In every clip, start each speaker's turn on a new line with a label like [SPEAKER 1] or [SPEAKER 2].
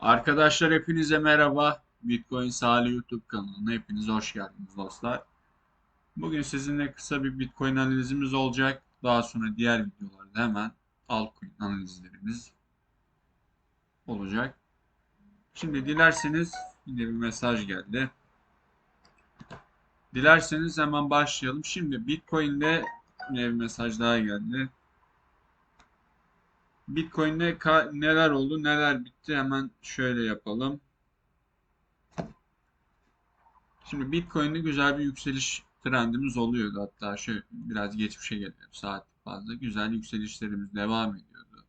[SPEAKER 1] Arkadaşlar hepinize merhaba. Bitcoin Salih YouTube kanalına hepiniz hoş geldiniz dostlar. Bugün sizinle kısa bir Bitcoin analizimiz olacak. Daha sonra diğer videolarda hemen altcoin analizlerimiz olacak. Şimdi dilerseniz yine bir mesaj geldi. Dilerseniz hemen başlayalım. Şimdi Bitcoin'de yine bir mesaj daha geldi. Bitcoin'de neler oldu, neler bitti hemen şöyle yapalım. Şimdi Bitcoin'de güzel bir yükseliş trendimiz oluyordu. Hatta şöyle biraz geçmişe geliyor saat fazla. Güzel yükselişlerimiz devam ediyordu.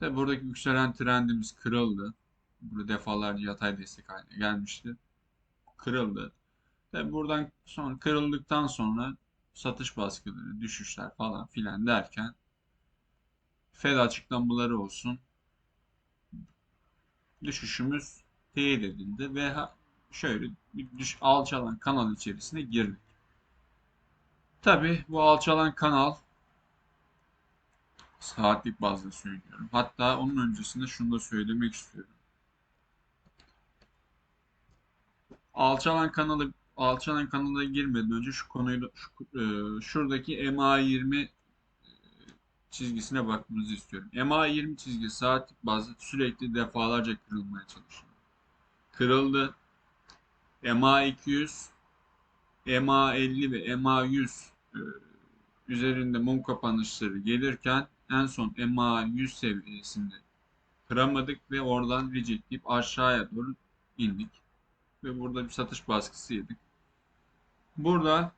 [SPEAKER 1] Tabi buradaki yükselen trendimiz kırıldı. Burada defalarca yatay destek haline gelmişti. Kırıldı. Tabi buradan sonra kırıldıktan sonra satış baskıları, düşüşler falan filan derken Fed açıklamaları olsun. Düşüşümüz teyit edildi ve şöyle bir düş alçalan kanal içerisine girdik. Tabi bu alçalan kanal saatlik bazda söylüyorum. Hatta onun öncesinde şunu da söylemek istiyorum. Alçalan kanalı alçalan kanala girmeden önce şu konuyu şu, e, şuradaki MA20 çizgisine bakmanızı istiyorum. MA20 çizgi saatlik bazda sürekli defalarca kırılmaya çalışıyor. Kırıldı. MA200, MA50 ve MA100 e, üzerinde mum kapanışları gelirken en son MA100 seviyesinde kıramadık ve oradan rejectleyip aşağıya doğru indik. Ve burada bir satış baskısı yedik. Burada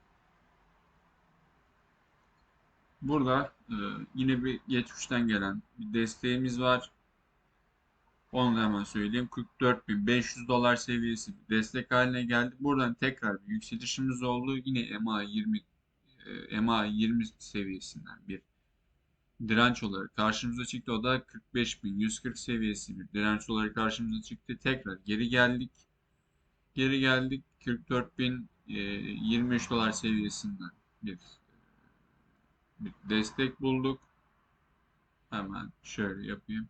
[SPEAKER 1] Burada e, yine bir geçmişten gelen bir desteğimiz var. Onu da hemen söyleyeyim. 44.500 dolar seviyesi bir destek haline geldi. Buradan tekrar bir yükselişimiz oldu. Yine MA 20 e, MA 20 seviyesinden bir direnç olarak karşımıza çıktı. O da 45.140 seviyesi bir direnç olarak karşımıza çıktı. Tekrar geri geldik. Geri geldik. 44.023 e, dolar seviyesinden bir bir destek bulduk. Hemen şöyle yapayım.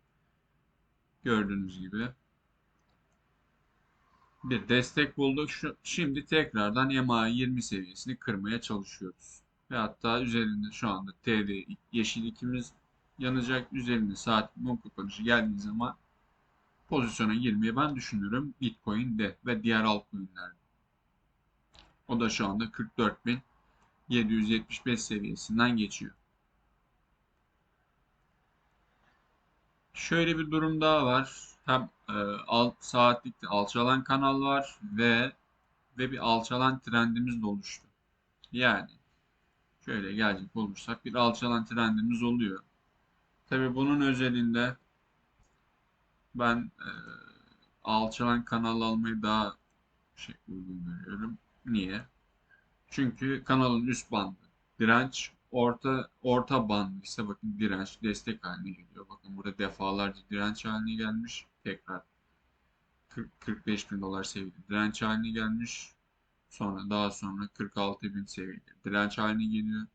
[SPEAKER 1] Gördüğünüz gibi bir destek bulduk. Şimdi tekrardan EMA 20 seviyesini kırmaya çalışıyoruz. Ve hatta üzerinde şu anda TD yeşil ikimiz yanacak. Üzerinde saat mum kapanışı geldiği zaman pozisyona girmeyi ben düşünüyorum Bitcoin'de ve diğer altcoin'lerde. O da şu anda 44.000 775 seviyesinden geçiyor. Şöyle bir durum daha var. Hem e, alt saatlikte alçalan kanal var ve ve bir alçalan trendimiz de oluştu. Yani şöyle gelecek olursak bir alçalan trendimiz oluyor. Tabi bunun özelinde ben e, alçalan kanal almayı daha şey uygun görüyorum. Niye? Çünkü kanalın üst bandı direnç, orta orta bandı ise bakın direnç destek haline geliyor. Bakın burada defalarca direnç haline gelmiş. Tekrar 40, 45 bin dolar seviyede direnç haline gelmiş. Sonra daha sonra 46 bin seviyede direnç haline geliyor.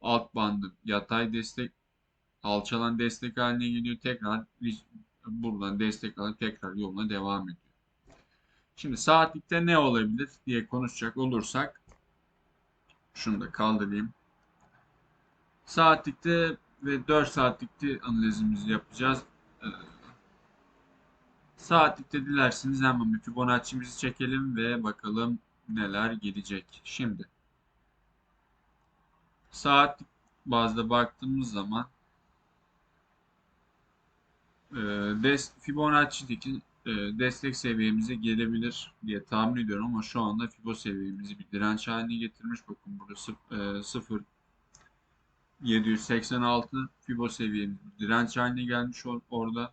[SPEAKER 1] Alt bandı yatay destek alçalan destek haline geliyor. Tekrar buradan destek alıp tekrar yoluna devam ediyor. Şimdi saatlikte ne olabilir diye konuşacak olursak şunu da kaldırayım. Saatlikte ve 4 saatlikte analizimizi yapacağız. Ee, saatlikte dilerseniz hemen bir Fibonacci'mizi çekelim ve bakalım neler gelecek. Şimdi saatlik bazda baktığımız zaman e, Fibonacci'deki destek seviyemize gelebilir diye tahmin ediyorum ama şu anda Fibo seviyemizi bir direnç haline getirmiş. Bakın burada 0 786 e, Fibo seviyemiz direnç haline gelmiş orada.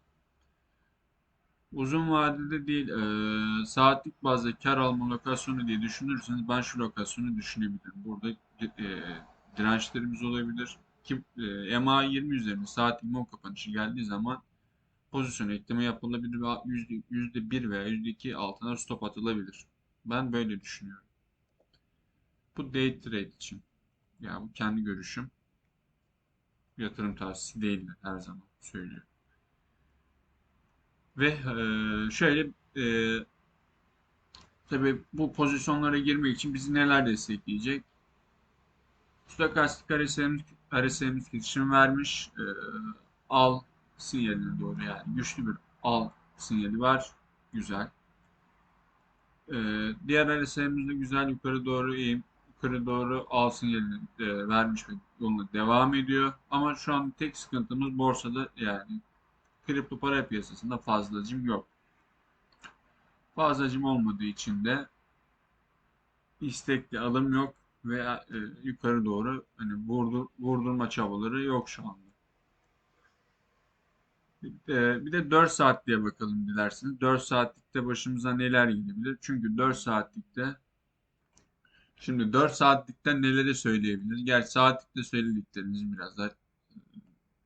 [SPEAKER 1] Uzun vadede değil e, saatlik bazda kar alma lokasyonu diye düşünürseniz ben şu lokasyonu düşünebilirim. Burada e, dirençlerimiz olabilir. Ki, e, MA 20 üzerinde saatlik mum kapanışı geldiği zaman pozisyon ekleme yapılabilir ve yüzde bir veya yüzde iki altına stop atılabilir. Ben böyle düşünüyorum. Bu day trade için. Yani bu kendi görüşüm. Yatırım tavsiyesi değildir her zaman söylüyorum. Ve e, şöyle e, tabii bu pozisyonlara girmek için bizi neler destekleyecek? Stokastik RSM'imiz kesişim vermiş. E, al sinyaline doğru yani güçlü bir al sinyali var. Güzel. Ee, diğer RSI'miz de güzel yukarı doğru eğim, yukarı doğru al sinyalini e, vermiş ve yoluna devam ediyor. Ama şu an tek sıkıntımız borsada yani kripto para piyasasında fazlacım yok. Fazlacım olmadığı için de istekli alım yok ve e, yukarı doğru hani vurdur, vurdurma çabaları yok şu anda. Ee, bir de 4 saat diye bakalım dilerseniz. 4 saatlikte başımıza neler gelebilir? Çünkü 4 saatlikte şimdi 4 saatlikte neleri söyleyebiliriz? Gerçi saatlikte söylediklerimizi biraz daha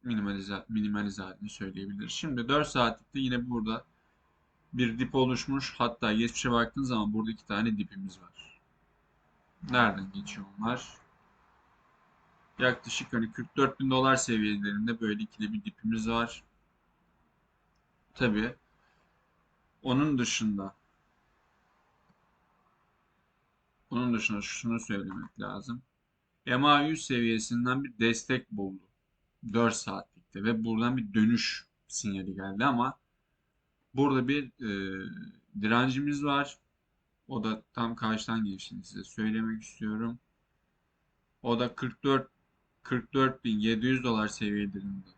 [SPEAKER 1] minimalize, minimalize halini söyleyebiliriz. Şimdi 4 saatlikte yine burada bir dip oluşmuş. Hatta geçmişe baktığınız zaman burada iki tane dipimiz var. Nereden geçiyor onlar? Yaklaşık hani 44 bin dolar seviyelerinde böyle ikili bir dipimiz var. Tabii. Onun dışında onun dışında şunu söylemek lazım. MA100 seviyesinden bir destek buldu. 4 saatlikte ve buradan bir dönüş sinyali geldi ama burada bir e, direncimiz var. O da tam karşıdan geçtiğini size söylemek istiyorum. O da 44 44.700 dolar seviyelerinde.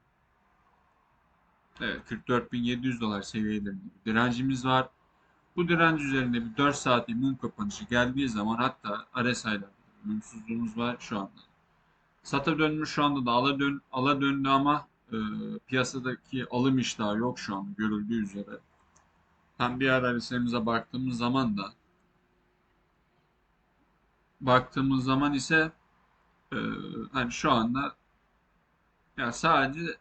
[SPEAKER 1] Evet 44.700 dolar seviyelerinde bir direncimiz var. Bu direnç üzerinde bir 4 saatlik mum kapanışı geldiği zaman hatta RSI'da mumsuzluğumuz var şu anda. Sata dönmüş şu anda da ala, dön, ala döndü ama e, piyasadaki alım iştahı yok şu an görüldüğü üzere. Hem bir ara RSI'mize baktığımız zaman da baktığımız zaman ise e, hani şu anda ya sadece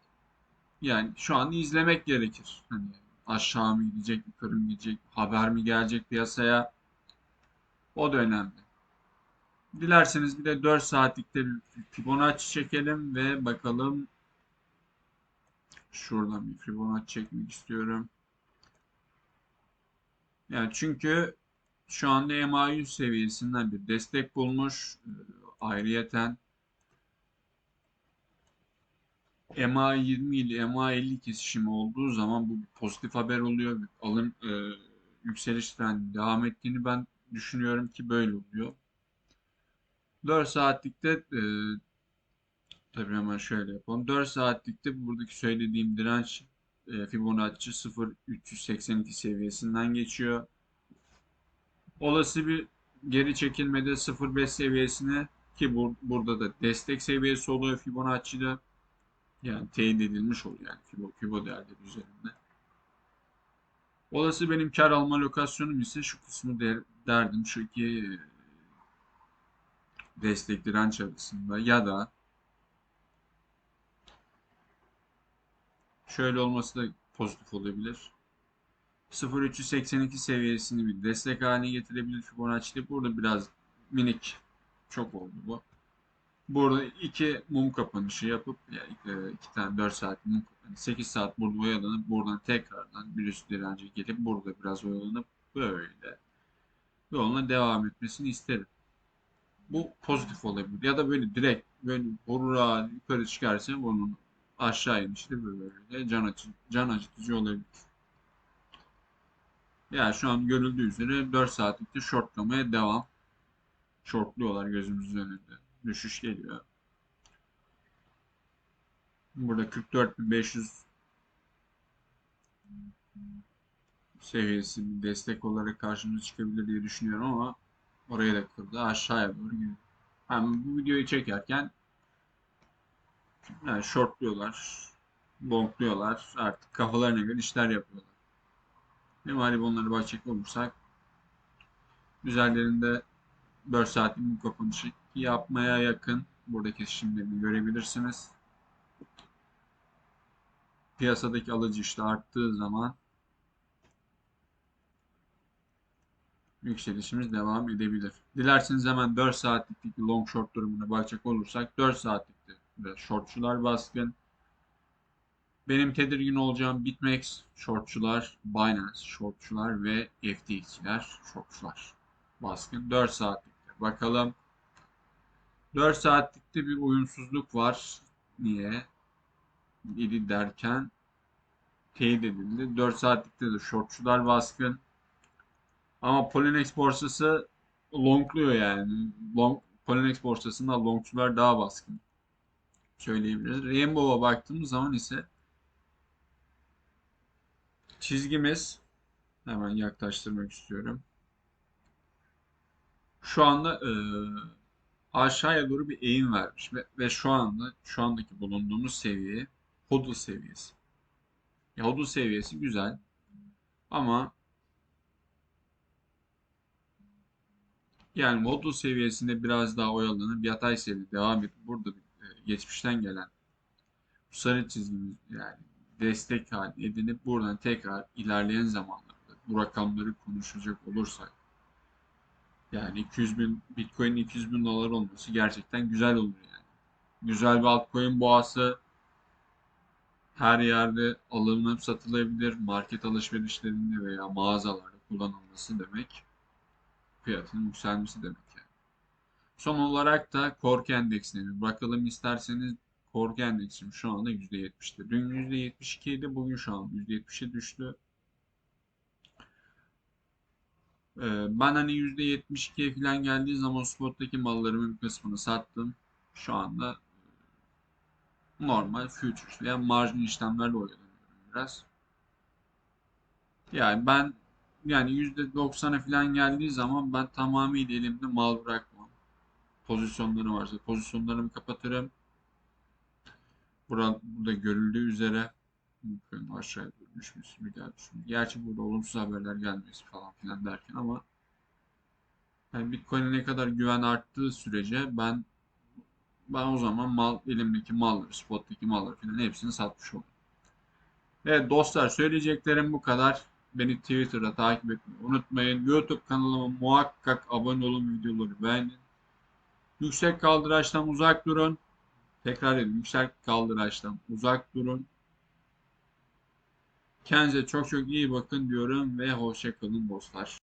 [SPEAKER 1] yani şu an izlemek gerekir. Hani aşağı mı gidecek, yukarı mı gidecek, haber mi gelecek piyasaya? O da önemli. Dilerseniz bir de 4 saatlikte bir Fibonacci çekelim ve bakalım. Şuradan bir Fibonacci çekmek istiyorum. Yani çünkü şu anda MA100 seviyesinden bir destek bulmuş. Ayrıyeten MA20 ile MA50 kesişimi olduğu zaman bu pozitif haber oluyor. Alım e, yükseliş trendi devam ettiğini ben düşünüyorum ki böyle oluyor. 4 saatlikte e, tabii hemen şöyle yapalım. 4 saatlikte buradaki söylediğim direnç e, Fibonacci 0.382 seviyesinden geçiyor. Olası bir geri çekilmede 0.5 seviyesine ki bur burada da destek seviyesi oluyor Fibonacci'de. Yani teyit edilmiş oluyor yani Fibo, Fibo değerleri üzerinde. Olası benim kar alma lokasyonum ise şu kısmı der, derdim. Şu iki destek direnç arasında ya da şöyle olması da pozitif olabilir. 0.382 seviyesini bir destek haline getirebilir Fibonacci'de. Burada biraz minik çok oldu bu. Burada iki mum kapanışı yapıp yani e, iki tane 4 saat mum 8 saat burada oyalanıp buradan tekrardan bir üst dirence gelip burada biraz oyalanıp böyle yoluna devam etmesini isterim. Bu pozitif olabilir. Ya da böyle direkt böyle burra yukarı çıkarsa bunun aşağı inişte böyle can, acı, can acıtıcı olabilir. Yani şu an görüldüğü üzere 4 saatlikte shortlamaya devam. Shortluyorlar gözümüzün önünde düşüş geliyor. Burada 44.500 seviyesi bir destek olarak karşımıza çıkabilir diye düşünüyorum ama oraya da kırdı. Aşağıya doğru gidiyor. Hem bu videoyu çekerken yani shortluyorlar, longluyorlar. Artık kafalarına göre işler yapıyorlar. Ne mali bunları bakacak olursak üzerlerinde 4 saatlik bu kapanışı yapmaya yakın buradaki kesişimlerini görebilirsiniz. Piyasadaki alıcı işte arttığı zaman yükselişimiz devam edebilir. Dilerseniz hemen 4 saatlik long short durumuna bakacak olursak 4 saatlikte ve shortçular baskın. Benim tedirgin olacağım BitMEX shortçular, Binance shortçular ve FTX'ler shortçular. Baskın 4 saatlikte. Bakalım 4 saatlikte bir uyumsuzluk var. Niye? Dedi derken teyit edildi. 4 saatlikte de shortçular baskın. Ama Polinex borsası longluyor yani. Long, Polinex borsasında longçular daha baskın. Söyleyebiliriz. Rainbow'a baktığımız zaman ise çizgimiz hemen yaklaştırmak istiyorum. Şu anda e, aşağıya doğru bir eğim vermiş ve, ve şu anda şu andaki bulunduğumuz seviye hodl seviyesi. Ya hodl seviyesi güzel ama yani hodl seviyesinde biraz daha oyalanıp yatay seviyede devam edip burada e, geçmişten gelen bu sarı çizgimiz yani destek haline edinip buradan tekrar ilerleyen zamanlarda bu rakamları konuşacak olursak yani 200 bin Bitcoin 200 bin dolar olması gerçekten güzel olur yani. Güzel bir altcoin boğası her yerde alınıp satılabilir. Market alışverişlerinde veya mağazalarda kullanılması demek fiyatın yükselmesi demek yani. Son olarak da Kork endeksine bir bakalım isterseniz. Kork endeksim şu anda %70'te. Dün %72 idi. Bugün şu an %70'e düştü. Ee, ben hani %72'ye falan geldiği zaman spottaki mallarımın bir kısmını sattım. Şu anda e, normal futures veya margin işlemlerle oyalanıyorum biraz. Yani ben yani %90'a falan geldiği zaman ben tamamıyla elimde mal bırakmam. Pozisyonlarım varsa pozisyonlarımı kapatırım. Burada, burada görüldüğü üzere bakın aşağıya düşmüş bir daha düşmüş. Gerçi burada olumsuz haberler gelmesi falan filan derken ama yani Bitcoin'e ne kadar güven arttığı sürece ben ben o zaman mal elimdeki malları, spot'taki malları falan hepsini satmış oldum. Evet dostlar söyleyeceklerim bu kadar. Beni Twitter'da takip etmeyi unutmayın. YouTube kanalıma muhakkak abone olun, videoları beğenin. Yüksek kaldıraçtan uzak durun. Tekrar edin. Yüksek kaldıraçtan uzak durun. Kendinize çok çok iyi bakın diyorum ve hoşça kalın dostlar.